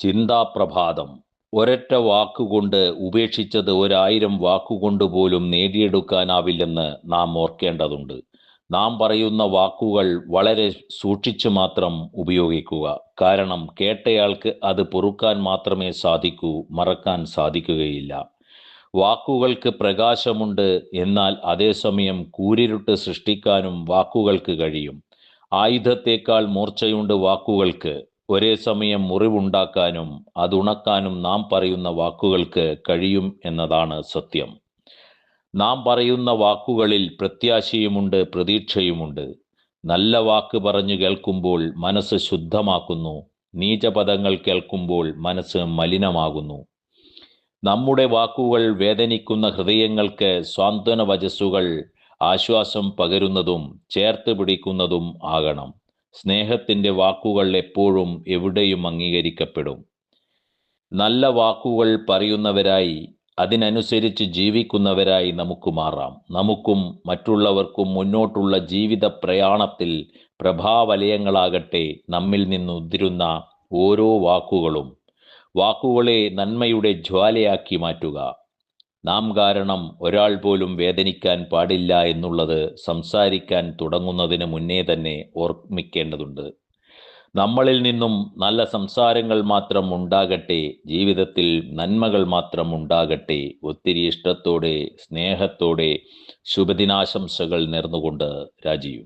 ചിന്താപ്രഭാതം. ഒരൊറ്റ വാക്കുകൊണ്ട് ഉപേക്ഷിച്ചത് ഒരായിരം വാക്കുകൊണ്ട് പോലും നേടിയെടുക്കാനാവില്ലെന്ന് നാം ഓർക്കേണ്ടതുണ്ട്. നാം പറയുന്ന വാക്കുകൾ വളരെ സൂക്ഷിച്ചു മാത്രം ഉപയോഗിക്കുക. കാരണം കേട്ടയാൾക്ക് അത് പൊറുക്കാൻ മാത്രമേ സാധിക്കൂ മറക്കാൻ സാധിക്കുകയില്ല. വാക്കുകൾക്ക് പ്രകാശമുണ്ട് എന്നാൽ അതേസമയം കൂരിരുട്ട് സൃഷ്ടിക്കാനും വാക്കുകൾക്ക് കഴിയും. ആയുധത്തേക്കാൾ മൂർച്ചയുണ്ട് വാക്കുകൾക്ക്. ഒരേ സമയം മുറിവുണ്ടാക്കാനും അതുണക്കാനും നാം പറയുന്ന വാക്കുകൾക്ക് കഴിയും എന്നതാണ് സത്യം. നാം പറയുന്ന വാക്കുകളിൽ പ്രത്യാശയുമുണ്ട് പ്രതീക്ഷയുമുണ്ട്. നല്ല വാക്ക് പറഞ്ഞു കേൾക്കുമ്പോൾ മനസ്സ് ശുദ്ധമാക്കുന്നു. നീചപദങ്ങൾ കേൾക്കുമ്പോൾ മനസ്സ് മലിനമാകുന്നു. നമ്മുടെ വാക്കുകൾ വേദനിക്കുന്ന ഹൃദയങ്ങൾക്ക് സ്വാന്തന വചസ്സുകൾ ആശ്വാസം പകരുന്നതും ചേർത്ത് പിടിക്കുന്നതും ആകണം. സ്നേഹത്തിന്റെ വാക്കുകൾ എപ്പോഴും എവിടെയും അംഗീകരിക്കപ്പെടും. നല്ല വാക്കുകൾ പറയുന്നവരായി അതിനനുസരിച്ച് ജീവിക്കുന്നവരായി നമുക്ക് മാറാം. നമുക്കും മറ്റുള്ളവർക്കും മുന്നോട്ടുള്ള ജീവിത പ്രയാണത്തിൽ പ്രഭാവലയങ്ങളാകട്ടെ നമ്മിൽ നിന്ന് ഉതിരുന്ന ഓരോ വാക്കുകളും. വാക്കുകളെ നന്മയുടെ ജ്വാലയാക്കി മാറ്റുക. നാം കാരണം ഒരാൾ പോലും വേദനിക്കാൻ പാടില്ല എന്നുള്ളത് സംസാരിക്കാൻ തുടങ്ങുന്നതിന് മുന്നേ തന്നെ ഓർമ്മിക്കേണ്ടതുണ്ട്. നമ്മളിൽ നിന്നും നല്ല സംസാരങ്ങൾ മാത്രം ഉണ്ടാകട്ടെ ജീവിതത്തിൽ നന്മകൾ മാത്രം ഉണ്ടാകട്ടെ ഒത്തിരി ഇഷ്ടത്തോടെ സ്നേഹത്തോടെ ശുഭദിനാശംസകൾ നേർന്നുകൊണ്ട് രാജീവ്.